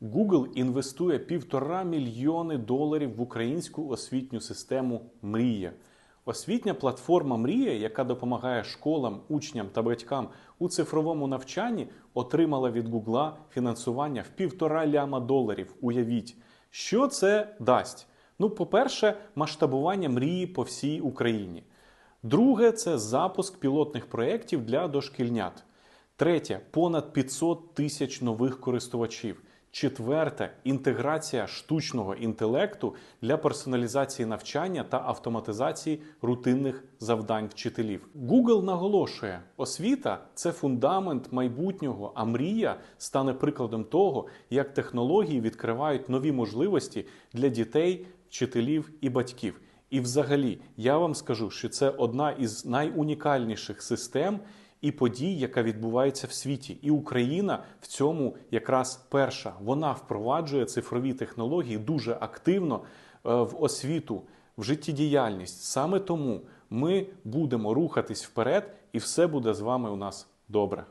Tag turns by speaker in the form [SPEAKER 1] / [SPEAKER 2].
[SPEAKER 1] Google інвестує півтора мільйони доларів в українську освітню систему Мрія. Освітня платформа Мрія, яка допомагає школам, учням та батькам у цифровому навчанні, отримала від Гугла фінансування в півтора ляма доларів. Уявіть, що це дасть? Ну, по-перше, масштабування мрії по всій Україні. Друге це запуск пілотних проєктів для дошкільнят. Третє понад 500 тисяч нових користувачів. Четверте інтеграція штучного інтелекту для персоналізації навчання та автоматизації рутинних завдань вчителів. Google наголошує, освіта це фундамент майбутнього, а мрія стане прикладом того, як технології відкривають нові можливості для дітей, вчителів і батьків. І взагалі, я вам скажу, що це одна із найунікальніших систем і подій, яка відбувається в світі. І Україна в цьому якраз перша. Вона впроваджує цифрові технології дуже активно е, в освіту, в життєдіяльність. Саме тому ми будемо рухатись вперед, і все буде з вами у нас добре.